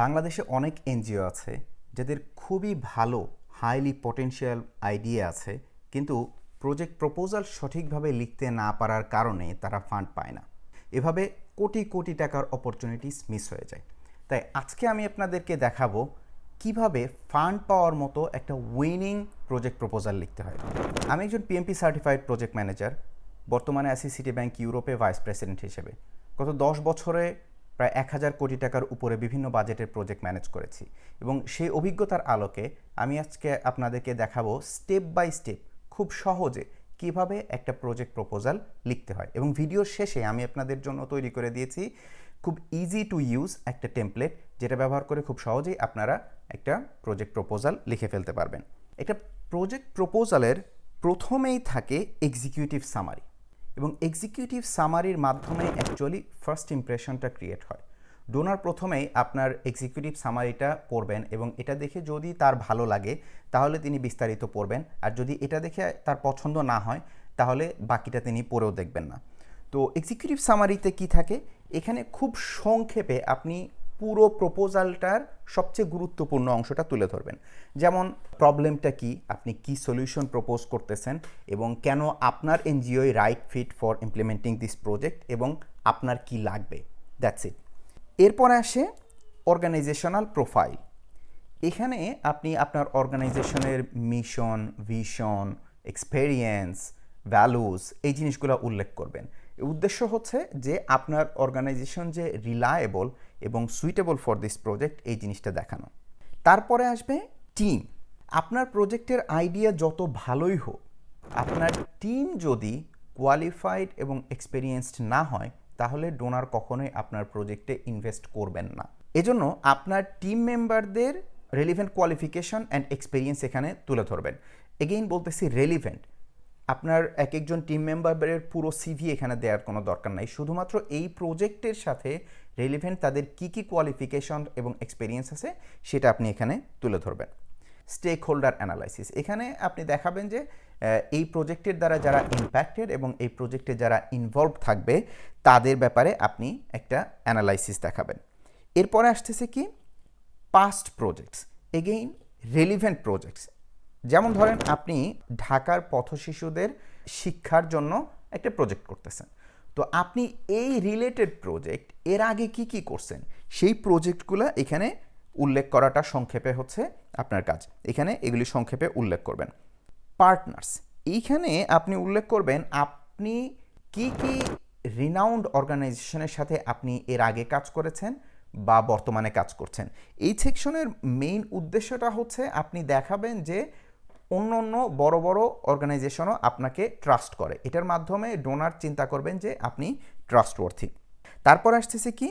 বাংলাদেশে অনেক এনজিও আছে যাদের খুবই ভালো হাইলি পটেনশিয়াল আইডিয়া আছে, কিন্তু প্রজেক্ট প্রপোজাল সঠিকভাবে লিখতে না পারার কারণে তারা ফান্ড পায় না। এভাবে কোটি কোটি টাকার অপরচুনিটিস মিস হয়ে যায়। তাই আজকে আমি আপনাদেরকে দেখাবো কীভাবে ফান্ড পাওয়ার মতো একটা উইনিং প্রজেক্ট প্রপোজাল লিখতে হয়। আমি একজন পিএমপি সার্টিফাইড প্রজেক্ট ম্যানেজার বর্তমানে আছি সিটি ব্যাংক ইউরোপে ভাইস প্রেসিডেন্ট হিসেবে। গত দশ বছরে প্রায় এক হাজার কোটি টাকার উপরে বিভিন্ন বাজেটের প্রজেক্ট ম্যানেজ করেছি। এবং সেই অভিজ্ঞতার আলোকে আমি আজকে আপনাদেরকে দেখাবো স্টেপ বাই স্টেপ খুব সহজে কীভাবে একটা প্রজেক্ট প্রপোজাল লিখতে হয়। এবং ভিডিওর শেষে আমি আপনাদের জন্য তৈরি করে দিয়েছি খুব ইজি টু ইউজ একটা টেমপ্লেট যেটা ব্যবহার করে খুব সহজেই আপনারা একটা প্রজেক্ট প্রপোজাল লিখে ফেলতে পারবেন। একটা প্রজেক্ট প্রপোজালের প্রথমেই থাকে এক্সিকিউটিভ সামারি এবং এক্সিকিউটিভ সামারির মাধ্যমে অ্যাকচুয়ালি ফার্স্ট ইমপ্রেশনটা ক্রিয়েট হয়। ডোনার প্রথমেই আপনার এক্সিকিউটিভ সামারিটা পড়বেন এবং এটা দেখে যদি তার ভালো লাগে, তাহলে তিনি বিস্তারিত পড়বেন। আর যদি এটা দেখে তার পছন্দ না হয়, তাহলে বাকিটা তিনি পড়েও দেখবেন না। তো এক্সিকিউটিভ সামারিতে কি থাকে? এখানে খুব সংক্ষেপে আপনি পুরো প্রপোজালটার সবচেয়ে গুরুত্বপূর্ণ অংশটা তুলে ধরবেন। যেমন, প্রবলেমটা কি? আপনি কি সলিউশন প্রপোজ করতেছেন? এবং কেন আপনার এনজিওই right fit for implementing this project? এবং আপনার কি লাগবে? That's it. এরপরে আসে অর্গানাইজেশনাল প্রোফাইল। এখানে আপনি আপনার অর্গানাইজেশনের মিশন, ভিশন, এক্সপেরিয়েন্স, ভ্যালুস এই জিনিসগুলো উল্লেখ করবেন। উদ্দেশ্য হচ্ছে যে আপনার অর্গানাইজেশন যে রিলায়েবল এবং সুইটেবল ফর দিস প্রজেক্ট এই জিনিসটা দেখানো। তারপরে আসবে টিম আপনার প্রজেক্টের আইডিয়া যত ভালোই হোক, আপনার টিম যদি কোয়ালিফাইড এবং এক্সপেরিয়েন্সড না হয়, তাহলে ডোনার কখনোই আপনার প্রজেক্টে ইনভেস্ট করবেন না। এজন্য আপনার টিম মেম্বারদের রেলিভেন্ট কোয়ালিফিকেশন অ্যান্ড এক্সপেরিয়েন্স এখানে তুলে ধরবেন। এগেইন বলতেছি রেলিভেন্ট আপনার এক একজন টিম মেম্বারের পুরো সিভি এখানে দেওয়ার কোনো দরকার নাই। শুধুমাত্র এই প্রজেক্টের সাথে রেলিভেন্ট তাদের কী কী কোয়ালিফিকেশন এবং এক্সপিরিয়েন্স আছে, সেটা আপনি এখানে তুলে ধরবেন। স্টেক হোল্ডার অ্যানালাইসিস এখানে আপনি দেখাবেন যে এই প্রজেক্টের দ্বারা যারা ইম্প্যাক্টেড এবং এই প্রজেক্টে যারা ইনভলভ থাকবে, তাদের ব্যাপারে আপনি একটা অ্যানালাইসিস দেখাবেন। এরপরে আসতেছে কি? Past projects again relevant projects যেমন ধরেন আপনি ঢাকার পথশিশুদের শিক্ষার জন্য একটা প্রজেক্ট করতেছেন। তো আপনি এই রিলেটেড প্রজেক্ট এর আগে কি কি করছেন? সেই প্রজেক্টগুলো এখানে উল্লেখ করাটা সংক্ষেপে হচ্ছে আপনার কাজ। এখানে এগুলি সংক্ষেপে উল্লেখ করবেন। পার্টনার্স এইখানে আপনি উল্লেখ করবেন আপনি কি কি রিনাউন্ড অর্গানাইজেশনের সাথে আপনি এর আগে কাজ করেছেন বা বর্তমানে কাজ করছেন। এই সেকশনের মেইন উদ্দেশ্যটা হচ্ছে আপনি দেখাবেন যে অন্য অন্য বড় বড় অর্গানাইজেশনও আপনাকে ট্রাস্ট করে। এটার মাধ্যমে ডোনার চিন্তা করবেন যে আপনি ট্রাস্টওয়ার্থি তারপর আসতেছে কি?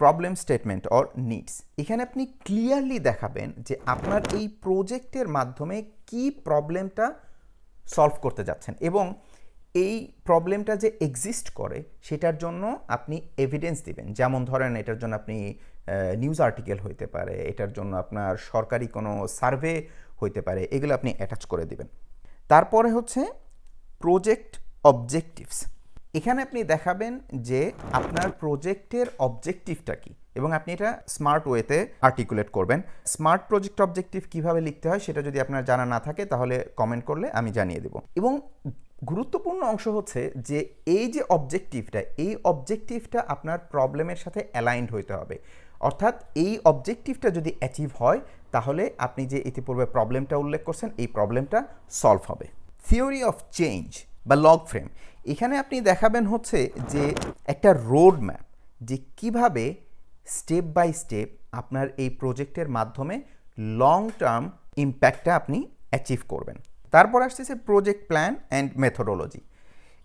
প্রবলেম স্টেটমেন্ট অর নিডস এখানে আপনি ক্লিয়ারলি দেখাবেন যে আপনার এই প্রজেক্টের মাধ্যমে কি প্রবলেমটা সলভ করতে যাচ্ছেন এবং এই প্রবলেমটা যে এক্সিস্ট করে, সেটার জন্য আপনি এভিডেন্স দিবেন। যেমন ধরেন, এটার জন্য আপনি নিউজ আর্টিকেল হইতে পারে, এটার জন্য আপনার সরকারি কোনো সার্ভে হইতে পারে, এগুলো আপনি অ্যাটাচ করে দিবেন। তারপরে হচ্ছে প্রজেক্ট অবজেক্টিভস এখানে আপনি দেখাবেন যে আপনার প্রজেক্টের অবজেক্টিভটা কি এবং আপনি এটা স্মার্ট ওয়েতে আর্টিকুলেট করবেন। স্মার্ট প্রজেক্ট অবজেক্টিভ কীভাবে লিখতে হয় সেটা যদি আপনার জানা না থাকে তাহলে কমেন্ট করলে আমি জানিয়ে দেব। এবং গুরুত্বপূর্ণ অংশ হচ্ছে যে এই যে অবজেক্টিভটা এই অবজেক্টিভটা আপনার প্রবলেমের সাথে অ্যালাইন্ড হইতে হবে। অর্থাৎ এই অবজেক্টিভটা যদি অ্যাচিভ হয়, তাহলে আপনি যে ইতিপূর্বে প্রবলেমটা উল্লেখ করছেন, এই প্রবলেমটা সলভ হবে। থিওরি অফ চেঞ্জ বা লগ ফ্রেম এখানে আপনি দেখাবেন হচ্ছে যে একটা রোড ম্যাপ যে কীভাবে স্টেপ বাই স্টেপ আপনার এই প্রজেক্টের মাধ্যমে লং টার্ম ইম্প্যাক্টটা আপনি অ্যাচিভ করবেন। তারপর আসতেছে প্রজেক্ট প্ল্যান অ্যান্ড মেথোডোলজি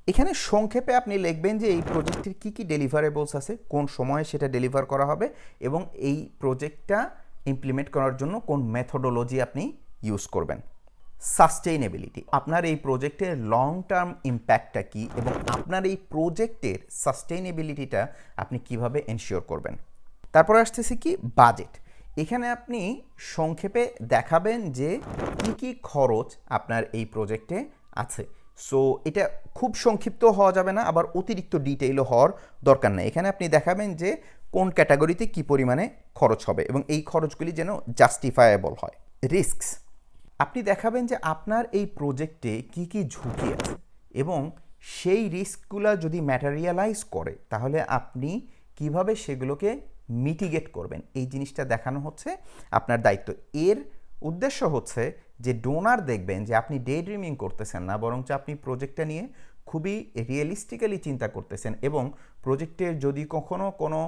এখানে সংক্ষেপে আপনি লিখবেন যে এই প্রজেক্টের কী কী ডেলিভারেবলস আছে, কোন সময়ে সেটা ডেলিভার করা হবে এবং এই প্রজেক্টটা ইমপ্লিমেন্ট করার জন্য কোন মেথোডোলজি আপনি ইউজ করবেন। সাস্টেইনেবিলিটি আপনার এই প্রজেক্টের লং টার্ম ইম্প্যাক্টটা কী এবং আপনার এই প্রজেক্টের সাস্টেইনেবিলিটিটা আপনি কীভাবে এনশিওর করবেন। তারপর আসতেছে কি? বাজেট এখানে আপনি সংক্ষেপে দেখাবেন যে কি কি খরচ আপনার এই প্রজেক্টে আছে। সো এটা খুব সংক্ষিপ্ত হওয়া যাবে না, আবার অতিরিক্ত ডিটেইলও হওয়ার দরকার নেই। এখানে আপনি দেখাবেন যে কোন ক্যাটাগরিতে কি পরিমাণে খরচ হবে এবং এই খরচগুলি যেন জাস্টিফায়েবল হয়। রিস্কস আপনি দেখাবেন যে আপনার এই প্রজেক্টে কি কি ঝুঁকি আছে এবং সেই রিস্কগুলো যদি ম্যাটারিয়ালাইজ করে, তাহলে আপনি কীভাবে সেগুলোকে মিটিগেট করবেন? এই জিনিসটা দেখানো হচ্ছে আপনার দায়িত্ব। এর উদ্দেশ্য হচ্ছে যে ডোনার দেখবেন যে আপনি ডে ড্রিমিং করতেছেন না, বরঞ্চ আপনি প্রজেক্টটা নিয়ে খুবই রিয়েলিস্টিক্যালি চিন্তা করতেছেন এবং প্রজেক্টের যদি কখনো কোনো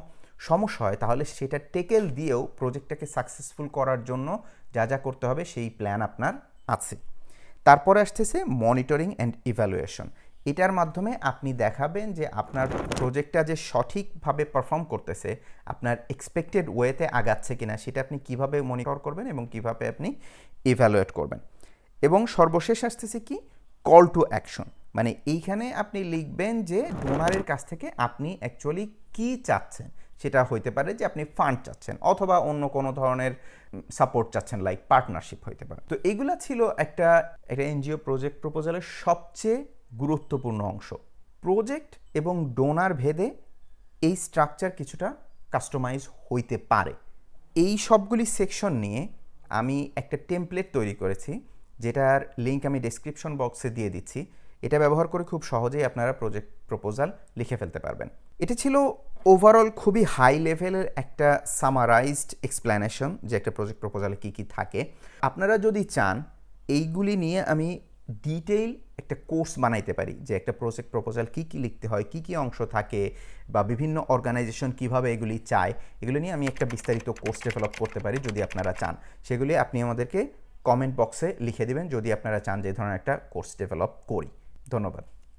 সমস্যা হয়, তাহলে সেটা টেকেল দিয়েও প্রজেক্টটাকে সাকসেসফুল করার জন্য যা যা করতে হবে সেই প্ল্যান আপনার আছে। তারপরে আসতেছে মনিটরিং অ্যান্ড ইভ্যালুয়েশন এটার মাধ্যমে আপনি দেখাবেন যে আপনার প্রজেক্টটা যে সঠিকভাবে পারফর্ম করতেছে, আপনার এক্সপেক্টেড ওয়েতে আগাচ্ছে কিনা, সেটা আপনি কীভাবে মনিটর করবেন এবং কীভাবে আপনি ইভ্যালুয়েট করবেন। এবং সর্বশেষ আসতেছে কি? কল টু অ্যাকশন মানে এইখানে আপনি লিখবেন যে ডোনারের কাছ থেকে আপনি অ্যাকচুয়ালি কি চাচ্ছেন? সেটা হইতে পারে যে আপনি ফান্ড চাচ্ছেন অথবা অন্য কোনো ধরনের সাপোর্ট চাচ্ছেন লাইক পার্টনারশিপ হইতে পারে। তো এইগুলা ছিল একটা একটা এনজিও প্রজেক্ট প্রপোজালের সবচেয়ে গুরুত্বপূর্ণ অংশ। প্রজেক্ট এবং ডোনার ভেদে এই স্ট্রাকচার কিছুটা কাস্টমাইজ হইতে পারে। এই সবগুলি সেকশন নিয়ে আমি একটা টেমপ্লেট তৈরি করেছি, যেটার লিঙ্ক আমি ডেসক্রিপশন বক্সে দিয়ে দিচ্ছি। এটা ব্যবহার করে খুব সহজেই আপনারা প্রজেক্ট প্রপোজাল লিখে ফেলতে পারবেন। এটা ছিল ওভারঅল খুবই হাই লেভেলের একটা সামারাইজড এক্সপ্ল্যানেশন যে একটা প্রজেক্ট প্রপোজালে কী কী থাকে। আপনারা যদি চান, এইগুলি নিয়ে আমি ডিটেইল একটা কোর্স বানাইতে পারি যে একটা প্রজেক্ট প্রপোজাল কী কী লিখতে হয়, কী কী অংশ থাকে বা বিভিন্ন অর্গানাইজেশন কীভাবে এগুলি চায়, এগুলো নিয়ে আমি একটা বিস্তারিত কোর্স ডেভেলপ করতে পারি যদি আপনারা চান। সেগুলি আপনি আমাদেরকে কমেন্ট বক্সে লিখে দেবেন যদি আপনারা চান যে ধরনের একটা কোর্স ডেভেলপ করি। ধন্যবাদ।